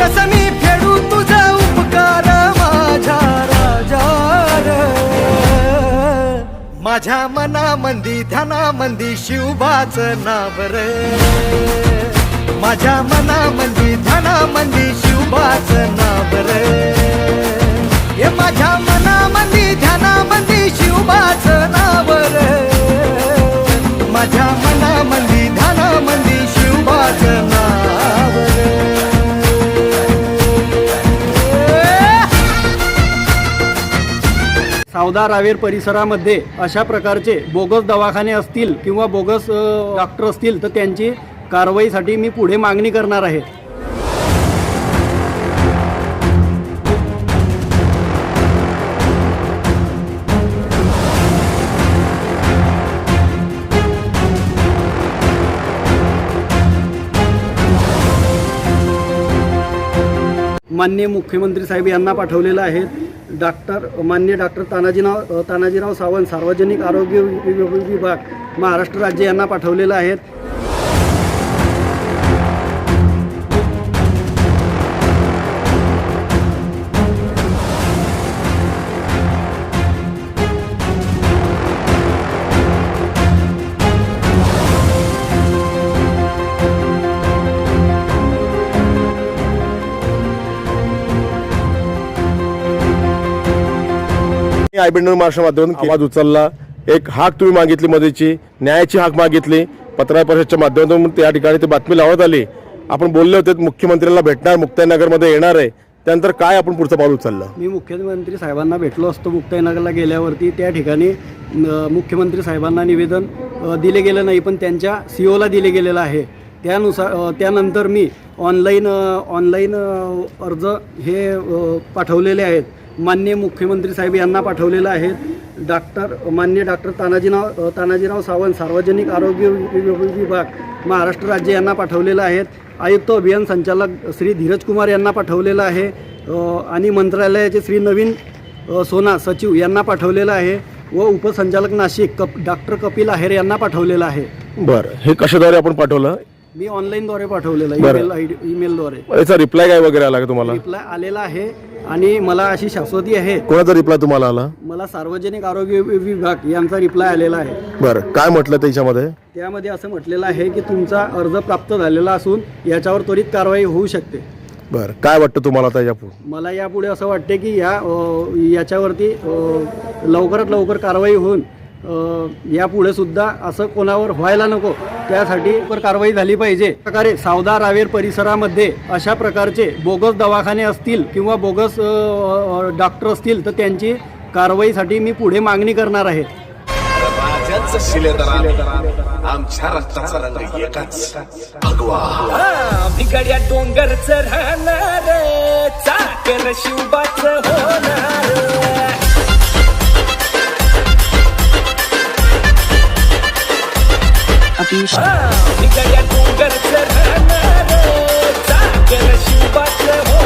कसं मी फेडू तुझा उपकार माझ्या राजा माझ्या मनामंदी ध्यानामंदी शिवबाच नावर रे. माझ्या मनामंदी ध्यानामंदी शिवबाच नावर हे माझ्या मनामंदी सावदा रावेर परिसरामध्ये अशा प्रकारचे बोगस दवाखाने असतील किंवा बोगस डॉक्टर असतील तर त्यांची कारवाईसाठी मी पुढे मागणी करणार आहे. मान्य मुख्यमंत्री साहेब यांना पाठवलेलं आहे. डॉक्टर मान्य डॉक्टर तानाजीराव तानाजीराव सावंत सार्वजनिक आरोग्य विभाग महाराष्ट्र राज्य यांना पाठवलेलं आहेत. आयबीएन महाराष्ट्र माध्यमातून आवाज उचलला. एक हाक तुम्ही मागितली मदतीची न्यायाची हाक मागितली. पत्रकार परिषदच्या माध्यमातून त्या ठिकाणी ती बातमी लावत आली. आपण बोलले होते मुख्यमंत्र्यांना भेटणार मुक्ताईनगरमध्ये येणार आहे. त्यानंतर काय आपण पुढचं पाऊल उचललं? मी मुख्यमंत्री साहेबांना भेटलो असतो मुक्ताईनगरला गेल्यावरती. त्या ठिकाणी मुख्यमंत्री साहेबांना निवेदन दिले गेलं नाही पण त्यांच्या सी ओला दिले गेलेलं आहे. त्यानुसार त्यानंतर मी ऑनलाईन ऑनलाईन अर्ज हे पाठवलेले आहेत. मान्य मुख्यमंत्री साहेब यांना पाठवलेलं आहे डॉक्टर मान्य डॉक्टर तानाजीराव तानाजीराव सावंत सार्वजनिक आरोग्य विभाग महाराष्ट्र राज्य यांना पाठवलेलं आहे आयुक्त अभियान संचालक श्री धीरज कुमार यांना पाठवलेलं आहे. आणि मंत्रालयाचे श्री नवीन सोना सचिव यांना पाठवलेलं आहे. व उपसंचालक नाशिक कप डॉक्टर कपिल आहेर यांना पाठवलेलं आहे. बरं. हे कशाद्वारे आपण पाठवलं? मी ऑनलाईनद्वारे पाठवलेलं बरं. ईमेल आय डी ईमेलद्वारे. याचा रिप्लाय काय वगैरे आला का तुम्हाला? रिप्लाय आलेला आहे आणि मला अशी शाश्वती आहे. कोणाचा रिप्लाय तुम्हाला आला? मला सार्वजनिक आरोग्य वि- विभाग यांचा रिप्लाय आलेला आहे. बरं काय म्हटलं त्याच्यामध्ये? त्यामध्ये असं म्हटलेलं आहे की तुमचा अर्ज प्राप्त झालेला असून याच्यावर त्वरित कारवाई होऊ शकते. बरं काय वाटतं तुम्हाला त्याच्या मला यापुढे असं वाटते की या अ, याच्यावरती अ, लवकरात लवकर कारवाई होऊन अ, यापुढे सुद्धा असं कोणावर व्हायला नको त्यासाठी लवकर कारवाई झाली पाहिजे. प्रकारे सावदा रावेर परिसरामध्ये अशा प्रकारचे बोगस दवाखाने असतील किंवा बोगस डॉक्टर असतील तर त्यांची कारवाईसाठी मी पुढे मागणी करणार आहे. राजांचं शिलेदार आमच्या रक्ताचा रंग एकाच. भगवा. भिगड्या डोंगरच राहणार चाकर शिवबाच होणार भिगड्या डोंगरच राहणार चाकर शिवबाच होणार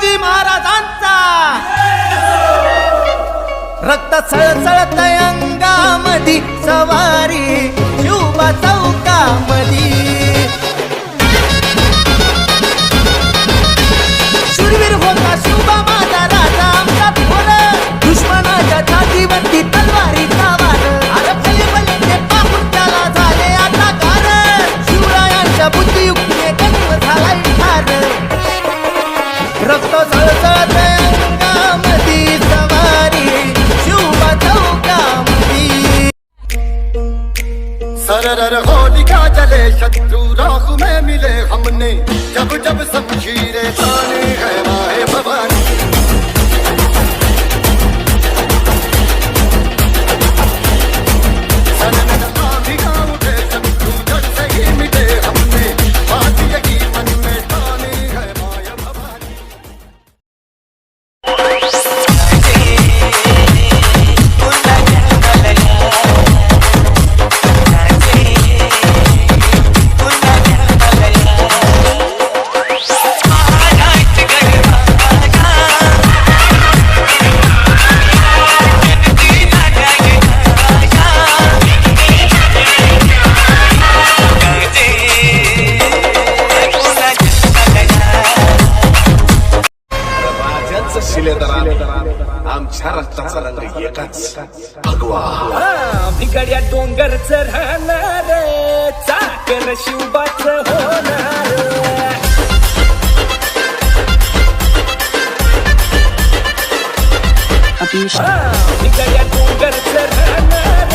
शिवाजी महाराजांचा. रक्त सळसळत अंगामधी सवारी शिवबा चौकामधी. सरर होलिका जले शत्रु राहु में मिले हमने जब जब शमशीरें ताने है माए भवानी भगवा भिगड्या डोंगरच राहणार चाकर शिवबाच होणार. भिगड्या डोंगरच राहणार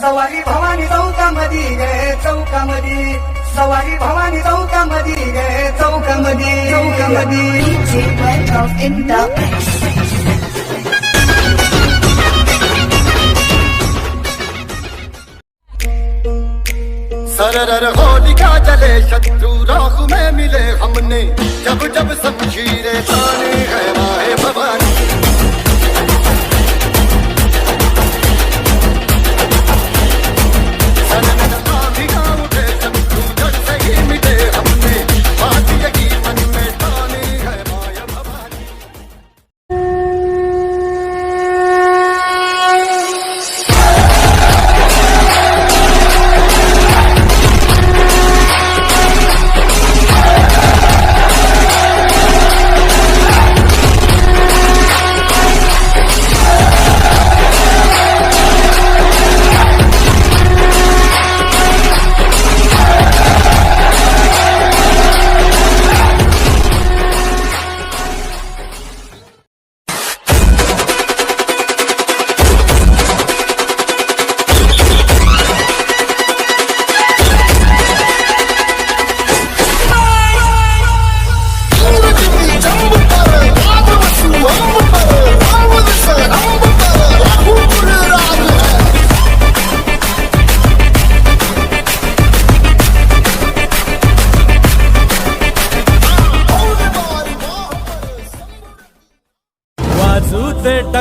सवारी भवानी चौकामधी गे चौकामधी. सवारी भवानी चौकामधी गे चौकामधी. चौकामधी. सरर होलिका जले शत्रु राहु में मिले हमने। जब जब शमशीरें ताने है भवानी।